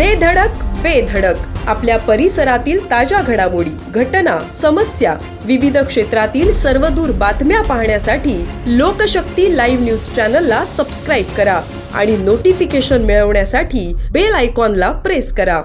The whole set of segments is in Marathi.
दे धडक बेधडक आपल्या परिसरातील ताज्या घडामोडी घटना समस्या विविध क्षेत्रातील सर्वदूर बातम्या पाहण्यासाठी लोकशक्ती लाईव्ह न्यूज चॅनलला सबस्क्राईब करा आणि नोटिफिकेशन मिळवण्यासाठी बेल आयकॉनला प्रेस करा.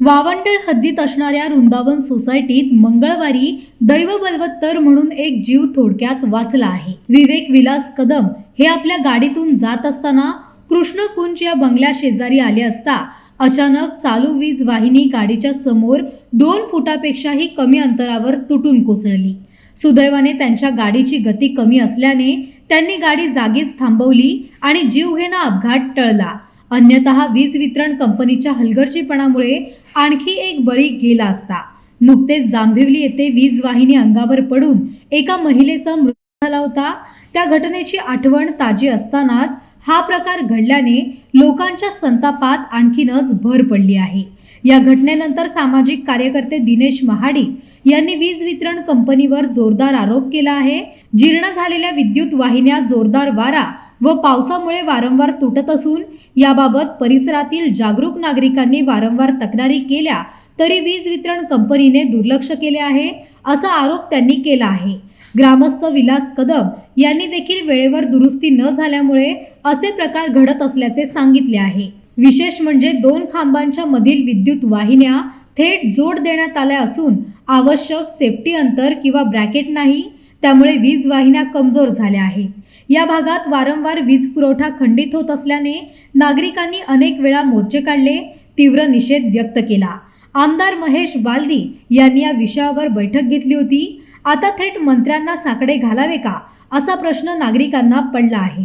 वावंडळ हद्दीत असणाऱ्या वृंदावन सोसायटीत मंगळवारी दैवबलवत्तर म्हणून एक जीव थोडक्यात वाचला आहे. विवेक विलास कदम हे आपल्या गाडीतून जात असताना कृष्णकुंज या बंगल्या शेजारी आले असता अचानक चालू वीज वाहिनी गाडीच्या समोर दोन फुटापेक्षाही कमी अंतरावर तुटून कोसळली. सुदैवाने त्यांच्या गाडीची गती कमी असल्याने त्यांनी गाडी जागीच थांबवली आणि जीवघेणा अपघात टळला. अन्यतः वीज वितरण कंपनीच्या हलगर्जीपणामुळे आणखी एक बळी गेला असता. नुकतेच जांभिवली येथे वीज वाहिनी अंगावर पडून एका महिलेचा मृत्यू झाला होता. त्या घटनेची आठवण ताजी असतानाच हा प्रकार घडल्याने लोकांच्या संतापात आणखीनच भर पडली आहे. या घटनेनंतर सामाजिक कार्यकर्ते दिनेश महाडिक यांनी वीज वितरण कंपनीवर जोरदार आरोप केला आहे. जीर्ण झालेल्या विद्युत वाहिन्या जोरदार वारा व पावसामुळे वारंवार तुटत असून याबाबत परिसरातील जागरूक नागरिकांनी वारंवार तक्रारी केल्या तरी वीज वितरण कंपनीने दुर्लक्ष केले आहे असा आरोप त्यांनी केला आहे. ग्रामस्थ विलास कदम यांनी देखील वेळेवर दुरुस्ती न झाल्यामुळे असे प्रकार घडत असल्याचे सांगितले आहे. विशेष म्हणजे दोन खांबांच्या मधील विद्युत वाहिन्या थेट जोड देण्यात आल्या असून आवश्यक सेफ्टी अंतर किंवा ब्रॅकेट नाही त्यामुळे वीज वाहिन्या कमजोर झाल्या आहेत. या भागात वारंवार वीज पुरवठा खंडित होत असल्याने नागरिकांनी अनेक वेळा मोर्चे काढले तीव्र निषेध व्यक्त केला. आमदार महेश बालदी यांनी या विषयावर बैठक घेतली होती. आता थेट मंत्र्यांना साकडे घालावे का? असा प्रश्न नागरिकांना पडला आहे.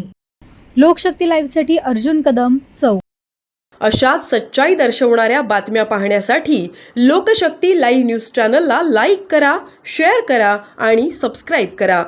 लोकशक्ती लाईव्हसाठी अर्जुन कदम चौ अशाच सच्चाई दर्शवणाऱ्या बातम्या पाहण्यासाठी लोकशक्ती लाईव्ह न्यूज चॅनलला लाईक करा शेअर करा आणि सबस्क्राईब करा.